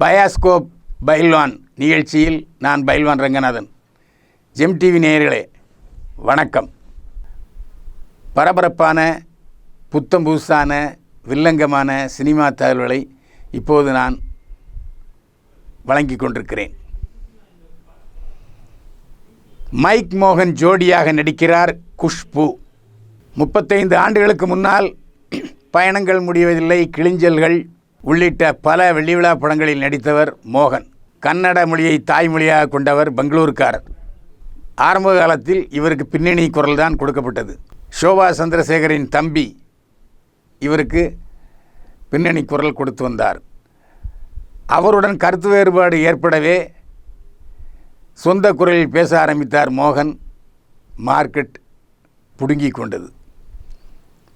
Bioscope பைல்வான் நிகழ்ச்சியில் நான் பைல்வான் Ranganathan. GeM TV நேயர்களே வணக்கம். பரபரப்பான புத்தம் புதுசான வில்லங்கமான சினிமா தகவல்களை இப்போது நான் வழங்கிக் கொண்டிருக்கிறேன். மைக் மோகன் ஜோடியாக நடிக்கிறார் குஷ்பு. முப்பத்தைந்து ஆண்டுகளுக்கு முன்னால் பயணங்கள் முடிவதில்லை கிளிஞ்சல்கள் உள்ளிட்ட பல வெள்ளிவிழா படங்களில் நடித்தவர் மோகன். கன்னட மொழியை தாய்மொழியாக கொண்டவர் பெங்களூருக்காரர். ஆரம்ப காலத்தில் இவருக்கு பின்னணி குரல் தான் கொடுக்கப்பட்டது. சோபா சந்திரசேகரின் தம்பி இவருக்கு பின்னணி குரல் கொடுத்து வந்தார். அவருடன் கருத்து வேறுபாடு ஏற்படவே சொந்த குரலில் பேச ஆரம்பித்தார் மோகன். மார்க்கெட் புடுங்கிக் கொண்டது.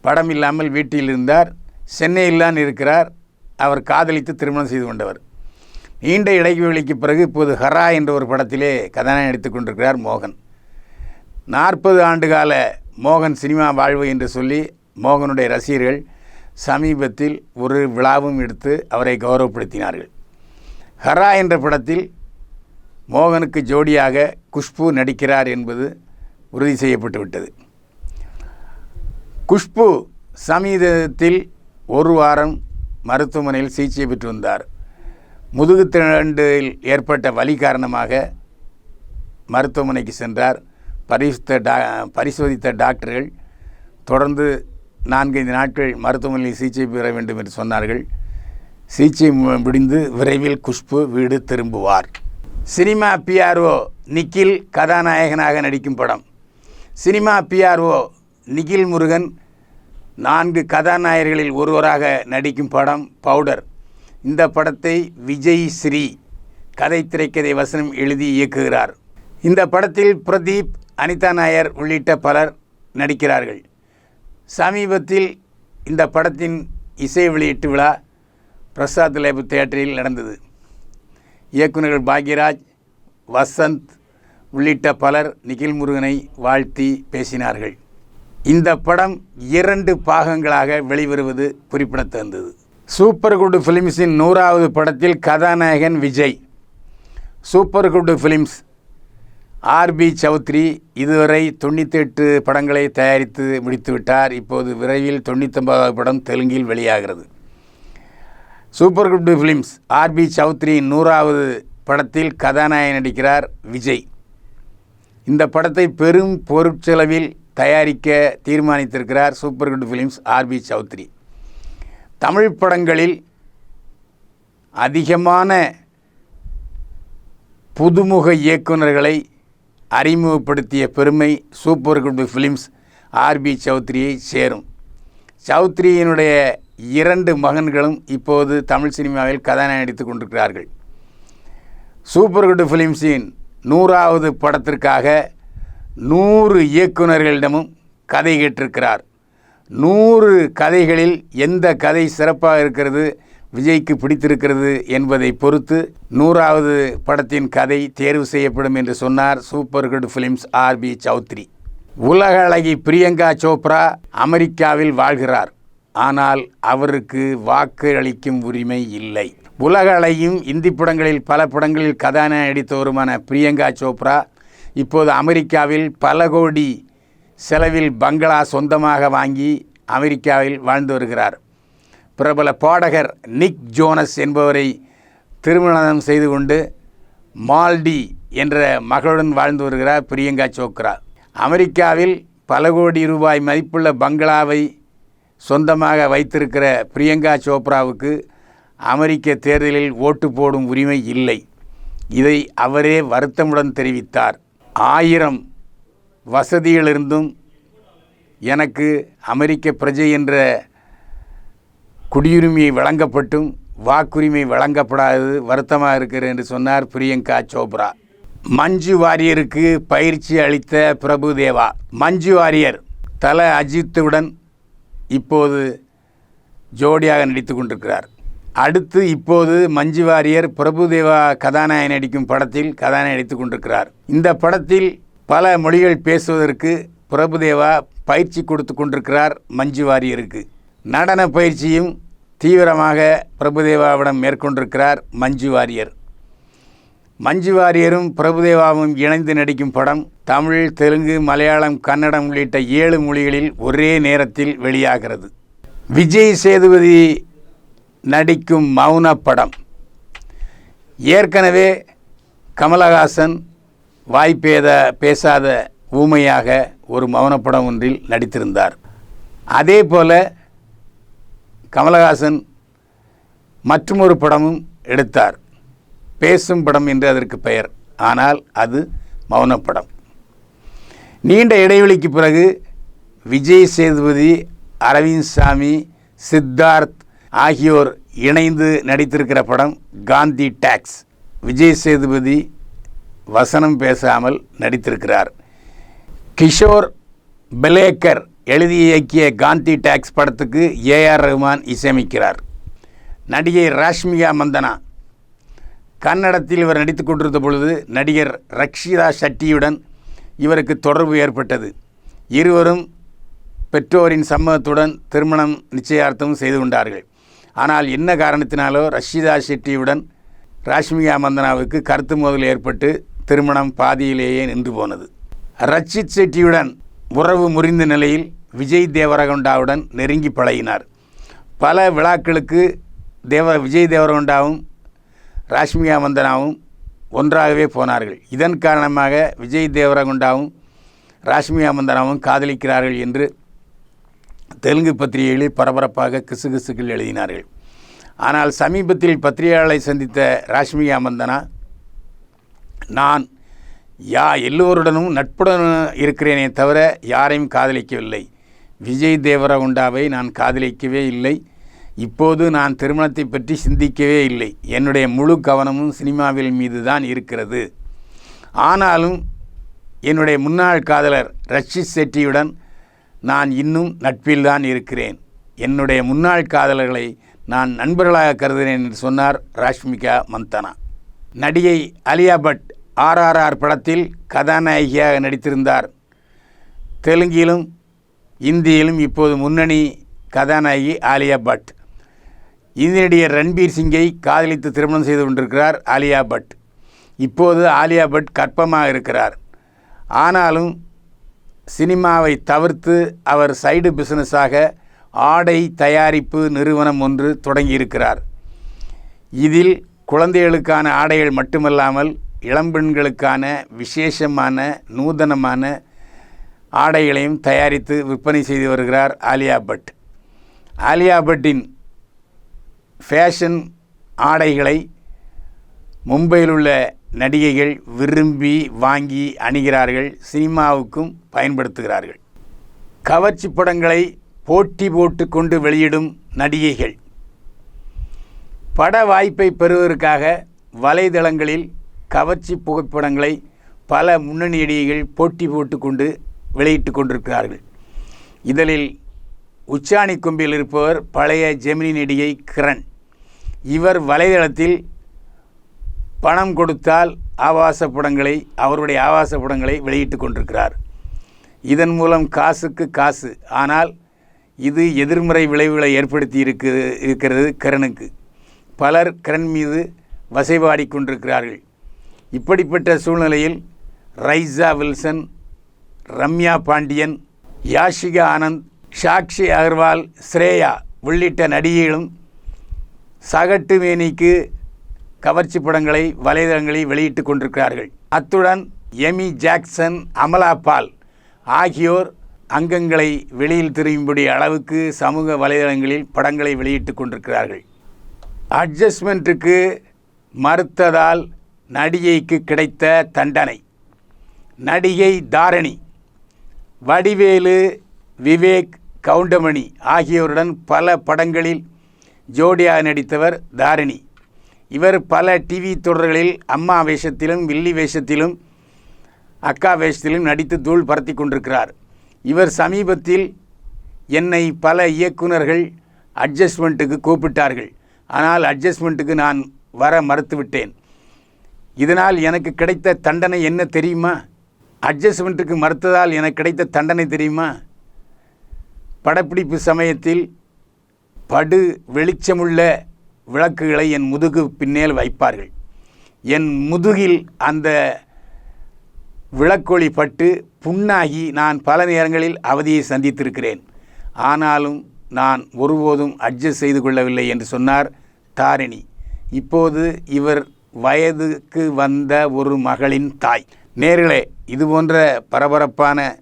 படம் இல்லாமல் வீட்டில் இருந்தார். சென்னையில்தான் இருக்கிறார். அவர் காதலித்து திருமணம் செய்து கொண்டவர். நீண்ட இடைவெளிக்கு பிறகு இப்போது ஹரா என்ற ஒரு படத்திலே கதாநாயகன் நடித்துக் கொண்டிருக்கிறார் மோகன். நாற்பது ஆண்டுகால மோகன் சினிமா வாழ்வு என்று சொல்லி மோகனுடைய ரசிகர்கள் சமீபத்தில் ஒரு விழாவும் எடுத்து அவரை கௌரவப்படுத்தினார்கள். ஹரா என்ற படத்தில் மோகனுக்கு ஜோடியாக குஷ்பு நடிக்கிறார் என்பது உறுதி செய்யப்பட்டு விட்டது. குஷ்பு சமீபத்தில் ஒரு வாரம் மருத்துவமனையில் சிகிச்சை பெற்று வந்தார் முதுகுத்திரண்டில் ஏற்பட்ட வலி காரணமாக மருத்துவமனைக்கு சென்றார். பரிசுத்த டா பரிசோதித்த டாக்டர்கள் தொடர்ந்து நான்கைந்து நாட்கள் மருத்துவமனையில் சிகிச்சை பெற வேண்டும் என்று சொன்னார்கள். சிகிச்சை முடிந்து விரைவில் குஷ்பு வீடு திரும்புவார். சினிமா பிஆர்ஓ நிக்கில் கதாநாயகனாக நடிக்கும் படம். சினிமா பிஆர்ஓ நிகில் முருகன் நான்கு கதாநாயகர்களில் ஒருவராக நடிக்கும் படம் பவுடர். இந்த படத்தை விஜய் ஸ்ரீ கதை திரைக்கதை வசனம் எழுதி இயக்குகிறார். இந்த படத்தில் பிரதீப் அனிதா நாயர் உள்ளிட்ட பலர் நடிக்கிறார்கள். சமீபத்தில் இந்த படத்தின் இசை வெளியீட்டு விழா பிரசாத் லேபு தியேட்டரில் நடந்தது. இயக்குநர்கள் பாக்யராஜ் வசந்த் உள்ளிட்ட பலர் நிகில் முருகனை வாழ்த்தி பேசினார்கள். இந்த படம் இரண்டு பாகங்களாக வெளிவருவது குறிப்பிடத்தகுந்தது சூப்பர் குட் ஃபிலிம்ஸின் நூறாவது படத்தில் கதாநாயகன் Vijay super good films RB Choudhary இதுவரை தொண்ணூத்தெட்டு படங்களை தயாரித்து முடித்துவிட்டார். இப்போது விரைவில் தொண்ணூத்தொன்பதாவது படம் தெலுங்கில் வெளியாகிறது. சூப்பர் குட் ஃபிலிம்ஸ் ஆர்பி சௌத்ரியின் நூறாவது படத்தில் கதாநாயகன் நடிக்கிறார் விஜய். இந்த படத்தை பெரும் பொருட்செலவில் தயாரிக்க தீர்மானித்திருக்கிறார் Super Good Films R B Choudhary. Tamil படங்களில் அதிகமான புதுமுக இயக்குனர்களை அறிமுகப்படுத்திய பெருமை Super Good Films R B சௌத்ரியை சேரும். சௌத்ரியினுடைய இரண்டு மகன்களும் இப்போது தமிழ் சினிமாவில் கதாநாயகம் நடித்துக் கொண்டிருக்கிறார்கள். சூப்பர் குட் ஃபிலிம்ஸின் நூறாவது படத்திற்காக நூறு இயக்குனர்களிடமும் கதை கேட்டிருக்கிறார். நூறு கதைகளில் எந்த கதை சிறப்பாக இருக்கிறது விஜய்க்கு பிடித்திருக்கிறது என்பதை பொறுத்து நூறாவது படத்தின் கதை தேர்வு செய்யப்படும் என்று சொன்னார் super good films RB Choudhary. உலக அழகி பிரியங்கா சோப்ரா அமெரிக்காவில் வாழ்கிறார். ஆனால் அவருக்கு வாக்கு அளிக்கும் உரிமை இல்லை. உலக அழகியும் இந்தி படங்களில் பல படங்களில் கதாநாயகி தோருமான பிரியங்கா சோப்ரா இப்போது அமெரிக்காவில் பல கோடி செலவில் பங்களா சொந்தமாக வாங்கி அமெரிக்காவில் வாழ்ந்து வருகிறார். பிரபல பாடகர் நிக் ஜோனஸ் என்பவரை திருமணம் செய்து கொண்டு மால்டி என்ற மகளுடன் வாழ்ந்து வருகிறார் பிரியங்கா சோப்ரா அமெரிக்காவில் பல கோடி ரூபாய் மதிப்புள்ள பங்களாவை சொந்தமாக வைத்திருக்கிற பிரியங்கா சோப்ராவுக்கு அமெரிக்க தேர்தலில் ஓட்டு போடும் உரிமை இல்லை. இதை அவரே வருத்தமுடன் தெரிவித்தார். ஆயிரம் வசதிகளிருந்தும் எனக்கு அமெரிக்க பிரஜை என்ற குடியுரிமையை வழங்கப்பட்டும் வாக்குரிமை வழங்கப்படாதது வருத்தமாக இருக்கிறது என்று சொன்னார் பிரியங்கா சோப்ரா. மஞ்சு வாரியருக்கு பயிற்சி அளித்த பிரபு தேவா. மஞ்சு வாரியர் தல அஜித்துடன் இப்போது ஜோடியாக நடித்து கொண்டிருக்கிறார். அடுத்து இப்போது மஞ்சு வாரியர் பிரபுதேவா கதாநாயகன் நடிக்கும் படத்தில் கதாநாயகன் நடித்துக் கொண்டிருக்கிறார். இந்த படத்தில் பல மொழிகள் பேசுவதற்கு பிரபுதேவா பயிற்சி கொடுத்து கொண்டிருக்கிறார் மஞ்சு வாரியருக்கு. நடன பயிற்சியும் தீவிரமாக பிரபுதேவாவிடம் மேற்கொண்டிருக்கிறார் மஞ்சு வாரியர். மஞ்சு வாரியரும் பிரபுதேவாவும் இணைந்து நடிக்கும் படம் தமிழ் தெலுங்கு மலையாளம் கன்னடம் உள்ளிட்ட ஏழு மொழிகளில் ஒரே நேரத்தில் வெளியாகிறது. விஜய் சேதுபதி நடிக்கும் மௌன படம். ஏற்கனவே கமலஹாசன் வாய்ப்பேத பேசாத ஊமையாக ஒரு மௌனப்படம் ஒன்றில் நடித்திருந்தார். அதே போல கமலஹாசன் மற்றுமொரு படமும் எடுத்தார். பேசும் படம் என்று அதற்கு பெயர். ஆனால் அது மௌனப்படம் நீண்ட இடைவெளிக்கு பிறகு விஜய் சேதுபதி அரவிந்த் சாமி சித்தார்த் ஆகியோர் இணைந்து நடித்திருக்கிற படம் காந்தி டாக்ஸ். விஜய் சேதுபதி வசனம் பேசாமல் நடித்திருக்கிறார். கிஷோர் பெலேக்கர் எழுதி இயக்கிய காந்தி டாக்ஸ் படத்துக்கு ஏஆர் ரஹ்மான் இசையமைக்கிறார். நடிகை ராஷ்மிகா மந்தனா. கன்னடத்தில் இவர் நடித்து கொண்டிருந்த பொழுது நடிகர் ரக்ஷிதா ஷெட்டியுடன் இவருக்கு தொடர்பு ஏற்பட்டது. இருவரும் பெற்றோரின் சம்மதத்துடன் திருமணம் நிச்சயார்த்தம் செய்து கொண்டார்கள். ஆனால் என்ன காரணத்தினாலோ ரஷிதா ஷெட்டியுடன் ராஷ்மிகா மந்தனாவுக்கு கருத்து மோதல் ஏற்பட்டு திருமணம் பாதியிலேயே நின்று போனது. ரச்சித் செட்டியுடன் உறவு முறிந்த நிலையில் விஜய் தேவரகொண்டாவுடன் நெருங்கி பழகினார். பல விழாக்களுக்கு தேவ விஜய் தேவரகொண்டாவும் ராஷ்மிகா மந்தனாவும் ஒன்றாகவே போனார்கள். இதன் காரணமாக விஜய் தேவரகொண்டாவும் ராஷ்மிகா மந்தனாவும் காதலிக்கிறார்கள் என்று தெலுங்கு பத்திரிகைகளில் பரபரப்பாக கிசுகிசுக்கள் எழுதினார்கள். ஆனால் சமீபத்தில் பத்திரிகையாளரை சந்தித்த ராஷ்மிகா மந்தனா நான் யா எல்லோருடனும் நட்புடன் இருக்கிறேனே தவிர யாரையும் காதலிக்கவில்லை. விஜய் தேவரகுண்டாவை நான் காதலிக்கவே இல்லை. இப்போது நான் திருமணத்தை பற்றி சிந்திக்கவே இல்லை. என்னுடைய முழு கவனமும் சினிமாவில் மீது தான் இருக்கிறது. ஆனாலும் என்னுடைய முன்னாள் காதலர் ரஷித் செட்டியுடன் நான் இன்னும் நட்பில் தான் இருக்கிறேன். என்னுடைய முன்னாள் காதலர்களை நான் நண்பர்களாக கருதுகிறேன் என்று சொன்னார் ராஷ்மிகா மந்தனா. நடிகை அலியா பட் ஆர்ஆர்ஆர் படத்தில் கதாநாயகியாக நடித்திருந்தார். தெலுங்கிலும் இந்தியிலும் இப்போது முன்னணி கதாநாயகி ஆலியா பட். இந்திய நடிகர் ரன்பீர் சிங்கை காதலித்து திருமணம் செய்து கொண்டிருக்கிறார் ஆலியா பட். இப்போது ஆலியா பட் கற்பமாக இருக்கிறார். ஆனாலும் சினிமாவை தவிர்த்து அவர் சைடு பிஸ்னஸாக ஆடை தயாரிப்பு நிறுவனம் ஒன்று தொடங்கியிருக்கிறார். இதில் குழந்தைகளுக்கான ஆடைகள் மட்டுமல்லாமல் இளம்பெண்களுக்கான விசேஷமான நூதனமான ஆடைகளையும் தயாரித்து விற்பனை செய்து வருகிறார் ஆலியா பட். ஆலியா பட்டின் ஃபேஷன் ஆடைகளை மும்பையில் உள்ள நடிகைகள் விரும்பி வாங்கி அணிகிறார்கள் சினிமாவுக்கும் பயன்படுத்துகிறார்கள். கவர்ச்சி படங்களை போட்டி போட்டு கொண்டு வெளியிடும் நடிகைகள். பட வாய்ப்பை பெறுவதற்காக வலைதளங்களில் கவர்ச்சி புகைப்படங்களை பல முன்னணி நடிகைகள் போட்டி போட்டு கொண்டு வெளியிட்டு கொண்டிருக்கிறார்கள். இதழில் உச்சாணி கொம்பில் இருப்பவர் பழைய ஜெமினி நடிகை கிரண். இவர் வலைதளத்தில் பணம் கொடுத்தால் ஆபாச படங்களை அவருடைய ஆபாச படங்களை வெளியிட்டு கொண்டிருக்கிறார். இதன் மூலம் காசுக்கு காசு. ஆனால் இது எதிர்மறை விளைவுகளை ஏற்படுத்தி இருக்கு இருக்கிறது கரனுக்கு பலர் கரண் மீது வசைபாடி கொண்டிருக்கிறார்கள். இப்படிப்பட்ட சூழ்நிலையில் ரைசா வில்சன் ரம்யா பாண்டியன் யாஷிகா ஆனந்த் சாக்ஷி அகர்வால் ஸ்ரேயா உள்ளிட்ட நடிகைகளும் சகட்டு மேனிக்கு கவர்ச்சி படங்களை வலைதளங்களில் வெளியிட்டு கொண்டிருக்கிறார்கள். அத்துடன் எமி ஜாக்சன் அமலா பால் ஆகியோர் அங்கங்களை வெளியில் திரும்பும்படி அளவுக்கு சமூக வலைதளங்களில் படங்களை வெளியிட்டு கொண்டிருக்கிறார்கள். அட்ஜஸ்ட்மெண்ட்டுக்கு மறுத்ததால் நடிகைக்கு கிடைத்த தண்டனை. நடிகை தாரணி வடிவேலு விவேக் கவுண்டமணி ஆகியோருடன் பல படங்களில் ஜோடியாக நடித்தவர் தாரணி. இவர் பல டிவி தொடர்களில் அம்மா வேஷத்திலும் வில்லி வேஷத்திலும் அக்கா வேஷத்திலும் நடித்து தூள் பரத்தி கொண்டிருக்கிறார். இவர் சமீபத்தில் என்னை பல இயக்குனர்கள் அட்ஜஸ்ட்மெண்ட்டுக்கு கூப்பிட்டார்கள். ஆனால் அட்ஜஸ்ட்மெண்ட்டுக்கு நான் வர மறுத்துவிட்டேன். இதனால் எனக்கு கிடைத்த தண்டனை என்ன தெரியுமா? அட்ஜஸ்ட்மெண்ட்டுக்கு மறுத்ததால் எனக்கு கிடைத்த தண்டனை தெரியுமா? படப்பிடிப்பு சமயத்தில் படு வெளிச்சமுள்ள விளக்குகளை என் முதுகு பின்னேல் வைப்பார்கள். என் முதுகில் அந்த விளக்கொளி பட்டு புண்ணாகி நான் பல நேரங்களில் அவதியை சந்தித்திருக்கிறேன். ஆனாலும் நான் ஒருபோதும் அட்ஜஸ்ட் செய்து கொள்ளவில்லை என்று சொன்னார் தாரிணி. இப்போது இவர் வயதுக்கு வந்த ஒரு மகளின் தாய். நேர்களே இது போன்ற பரபரப்பான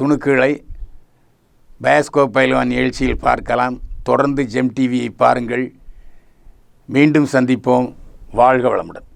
துணுக்குகளை பயாஸ்கோப் பயில்வான் நிகழ்ச்சியில் பார்க்கலாம். தொடர்ந்து ஜெம் டிவியை பாருங்கள். மீண்டும் சந்திப்போம். வாழ்க வளமுடன்.